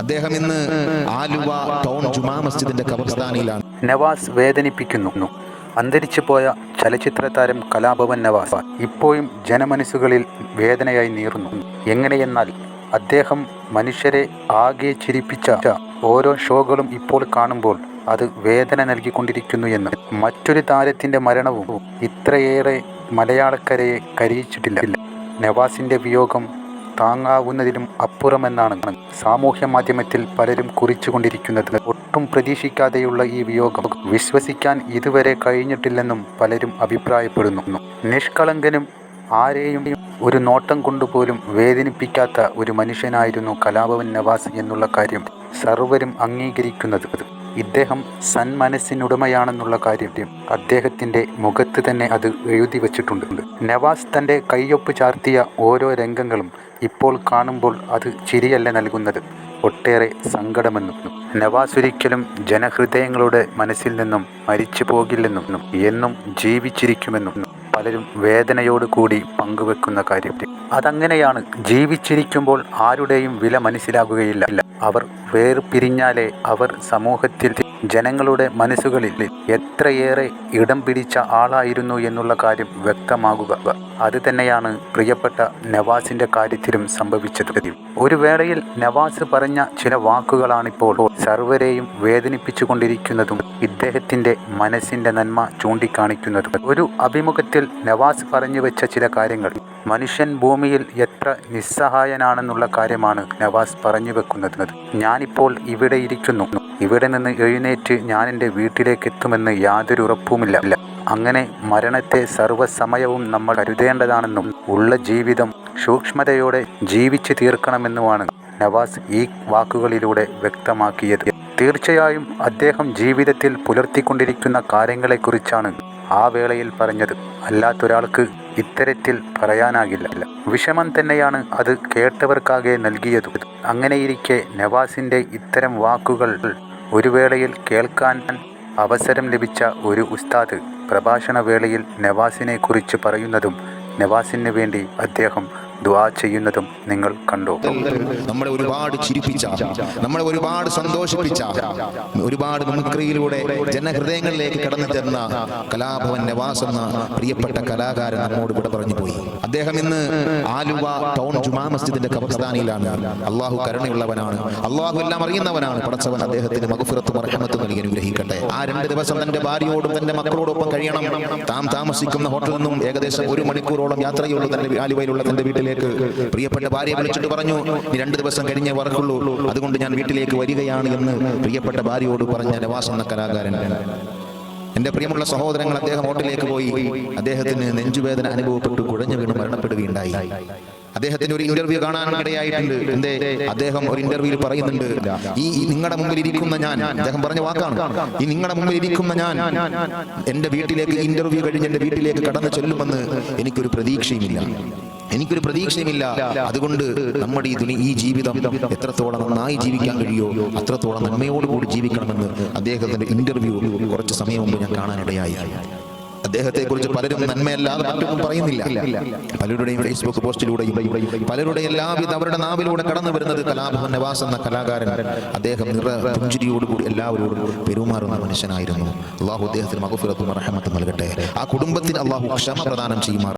അദ്ദേഹം ഇന്ന് ആലുവ ടൗൺ ജുമാ മസ്ജിദിന്റെ കബർസ്ഥാനിയിലാണ് നവാസ് വേദനിപ്പിക്കുന്നു. അന്തരിച്ചു പോയ ചലച്ചിത്ര താരം കലാഭവൻ നവാസ് ഇപ്പോഴും ജനമനസ്സുകളിൽ വേദനയായി നീറുന്നു. എങ്ങനെയെന്നാൽ അദ്ദേഹം മനുഷ്യരെ ആകെ ചിരിപ്പിച്ച ഓരോ ഷോകളും ഇപ്പോൾ കാണുമ്പോൾ അത് വേദന നൽകിക്കൊണ്ടിരിക്കുന്നു എന്ന്. മറ്റൊരു താരത്തിന്റെ മരണവും ഇത്രയേറെ മലയാളക്കരയെ കരയിച്ചിട്ടില്ല. നവാസിന്റെ വിയോഗം താങ്ങാവുന്നതിലും അപ്പുറമെന്നാണ് സാമൂഹ്യ മാധ്യമത്തിൽ പലരും കുറിച്ചുകൊണ്ടിരിക്കുന്നത്. ഒട്ടും പ്രതീക്ഷിക്കാതെയുള്ള ഈ വിയോഗം വിശ്വസിക്കാൻ ഇതുവരെ കഴിഞ്ഞിട്ടില്ലെന്നും പലരും അഭിപ്രായപ്പെടുന്നു. നിഷ്കളങ്കനും ആരെയും ഒരു നോട്ടം കൊണ്ടുപോലും വേദനിപ്പിക്കാത്ത ഒരു മനുഷ്യനായിരുന്നു കലാഭവൻ നവാസ് എന്നുള്ള കാര്യം സർവരും അംഗീകരിക്കുന്നത്. ഇദ്ദേഹം സന്മനസ്സിനുടമയാണെന്നുള്ള കാര്യം അദ്ദേഹത്തിന്റെ മുഖത്ത് തന്നെ അത് എഴുതി വച്ചിട്ടുണ്ട്. നവാസ് തന്റെ കയ്യൊപ്പ് ചാർത്തിയ ഓരോ രംഗങ്ങളും ഇപ്പോൾ കാണുമ്പോൾ അത് ചിരിയല്ല നൽകുന്നത്. ഒട്ടേറെ സങ്കടമെന്നും നവാസ് ഒരിക്കലും ജനഹൃദയങ്ങളുടെ മനസ്സിൽ നിന്നും മരിച്ചു പോകില്ലെന്നും എന്നും ജീവിച്ചിരിക്കുമെന്നും പലരും വേദനയോട് കൂടി പങ്കുവെക്കുന്ന കാര്യം അതങ്ങനെയാണ് ജീവിച്ചിരിക്കുമ്പോൾ ആരുടെയും വില മനസ്സിലാകുകയില്ല. അവർ വേർപിരിഞ്ഞാലേ അവർ സമൂഹത്തിൽ ജനങ്ങളുടെ മനസ്സുകളിൽ എത്രയേറെ ഇടം പിടിച്ച ആളായിരുന്നു എന്നുള്ള കാര്യം വ്യക്തമാകുക. അത് തന്നെയാണ് പ്രിയപ്പെട്ട നവാസിന്റെ കാര്യത്തിലും സംഭവിച്ചത്. ഒരു വേളയിൽ നവാസ് പറഞ്ഞ ചില വാക്കുകളാണിപ്പോൾ സർവരെയും വേദനിപ്പിച്ചുകൊണ്ടിരിക്കുന്നതും ഇദ്ദേഹത്തിന്റെ മനസ്സിന്റെ നന്മ ചൂണ്ടിക്കാണിക്കുന്നതും. ഒരു അഭിമുഖത്തിൽ നവാസ് പറഞ്ഞു വെച്ച ചില കാര്യങ്ങൾ മനുഷ്യൻ ഭൂമിയിൽ എത്ര നിസ്സഹായനാണെന്നുള്ള കാര്യമാണ് നവാസ് പറഞ്ഞു വെക്കുന്നത്. ഞാനിപ്പോൾ ഇവിടെ ഇരിക്കുന്നു. ഇവിടെ നിന്ന് എഴുന്നേറ്റ് ഞാൻ എന്റെ വീട്ടിലേക്ക് എത്തുമെന്ന് യാതൊരു ഉറപ്പുമില്ല. അങ്ങനെ മരണത്തെ സർവസമയവും നമ്മൾ കരുതേണ്ടതാണെന്നും ഉള്ള ജീവിതം സൂക്ഷ്മതയോടെ ജീവിച്ചു തീർക്കണമെന്നുമാണ് നവാസ് ഈ വാക്കുകളിലൂടെ വ്യക്തമാക്കിയത്. തീർച്ചയായും അദ്ദേഹം ജീവിതത്തിൽ പുലർത്തിക്കൊണ്ടിരിക്കുന്ന കാര്യങ്ങളെക്കുറിച്ചാണ് ആ വേളയിൽ പറഞ്ഞത്. അല്ലാത്തൊരാൾക്ക് ഇത്തരത്തിൽ പറയാനാകില്ല. വിഷമം തന്നെയാണ് അത് കേട്ടവർക്കാകെ നൽകിയത്. അങ്ങനെയിരിക്കെ നവാസിന്റെ ഇത്തരം വാക്കുകൾ ഒരു വേളയിൽ കേൾക്കാൻ അവസരം ലഭിച്ച ഒരു ഉസ്താദ് പ്രഭാഷണ വേളയിൽ നവാസിനെ കുറിച്ച് പറയുന്നതും നവാസിന് വേണ്ടി അദ്ദേഹം ദുആ ചെയ്യുന്നതും നിങ്ങൾ കണ്ടു? നമ്മളെ ഒരുപാട് ചിരിപ്പിച്ച നമ്മളെ ഒരുപാട് സന്തോഷിപ്പിച്ച ഒരുപാട് മിമിക്രിയിലൂടെ ജനഹൃദയങ്ങളിലേക്ക് കടന്നു ചെന്ന കലാഭവൻ നവാസ് എന്ന പ്രിയപ്പെട്ട കലാകാരൻ നമ്മോട് ഇവിടെ പറഞ്ഞു പോയി. അദ്ദേഹം ഇന്ന് ആലുവ ടൗൺ ജുമാ മസ്ജിദിന്റെ കബർസ്ഥാനിയിലാണ് അള്ളാഹു കരുണയുള്ളവനാണ്. അള്ളാഹു എല്ലാം അറിയുന്നവനാണ്. പടച്ചവൻ അദ്ദേഹത്തിന് മകുഫിറത്തും റഹ്മത്തും നൽകി അനുഗ്രഹിക്കട്ടെ. ആ രണ്ട് ദിവസം തന്റെ ഭാര്യയോടും തന്റെ മക്കളോടൊപ്പം കഴിയണം. താം താമസിക്കുന്ന ഹോട്ടലിൽ നിന്നും ഏകദേശം ഒരു മണിക്കൂറോളം യാത്രയുള്ള തന്റെ ആലുവയിലുള്ള തന്റെ വീട്ടിലേക്ക്. പ്രിയപ്പെട്ട ഭാര്യയെ വിളിച്ചിട്ട് പറഞ്ഞു നീ രണ്ട് ദിവസം കഴിഞ്ഞേ വർക്കുള്ളൂ അതുകൊണ്ട് ഞാൻ വീട്ടിലേക്ക് വരികയാണ് എന്ന് പ്രിയപ്പെട്ട ഭാര്യയോട് പറഞ്ഞ നവാസ് എന്ന കലാകാരൻ. എന്റെ പ്രിയമുള്ള സഹോദരങ്ങൾ അദ്ദേഹം ഹോട്ടലിലേക്ക് പോയി. അദ്ദേഹത്തിന് നെഞ്ചുവേദന അനുഭവപ്പെട്ടു കുഴഞ്ഞു വീണ് മരണപ്പെടുകയുണ്ടായി. അദ്ദേഹത്തിന് ഒരു ഇന്റർവ്യൂ കാണാൻ ഇടയായിട്ടുണ്ട് എന്തേ? അദ്ദേഹം ഒരു ഇന്റർവ്യൂവിൽ പറയുന്നുണ്ട്. ഈ നിങ്ങളുടെ മുമ്പിൽ ഇരിക്കുന്ന ഞാൻ അദ്ദേഹം പറഞ്ഞ വാക്കാണ്. ഈ നിങ്ങളുടെ മുമ്പിൽ ഇരിക്കുന്ന ഞാൻ എന്റെ വീട്ടിലേക്ക് ഇന്റർവ്യൂ കഴിഞ്ഞ് എന്റെ വീട്ടിലേക്ക് കടന്നു ചെല്ലുമെന്ന് എനിക്കൊരു പ്രതീക്ഷയുമില്ല. എനിക്കൊരു പ്രതീക്ഷയുമില്ല. അതുകൊണ്ട് നമ്മുടെ ഈ ഈ ജീവിതം എത്രത്തോളം നന്നായി ജീവിക്കാൻ കഴിയോ അത്രത്തോളം നന്മയോടുകൂടി ജീവിക്കണമെന്ന് അദ്ദേഹത്തിന്റെ ഇന്റർവ്യൂ കുറച്ച് സമയം മുമ്പ് ഞാൻ കാണാനിടയായി. അദ്ദേഹത്തെ കുറിച്ച് പലരും നന്മയല്ലാതെ മറ്റൊന്നും പറയുന്നില്ല. പലരുടെയും ഫേസ്ബുക്ക് പോസ്റ്റിലൂടെയും പലരുടെ എല്ലാവിധ അവരുടെ നാവിലൂടെ കടന്നു വരുന്നത് കലാഭവൻ നവാസ് എന്ന കലാകാരൻ. അദ്ദേഹം നിറ പുഞ്ചിരിയോടുകൂടി എല്ലാവരോടും പെരുമാറുന്ന മനുഷ്യനായിരുന്നു. അള്ളാഹു അദ്ദേഹത്തിന് മകുഫിറത്തും റഹമത്ത് നൽകട്ടെ. ആ കുടുംബത്തിന് അള്ളാഹു ക്ഷമ പ്രദാനം ചെയ്യുമാർ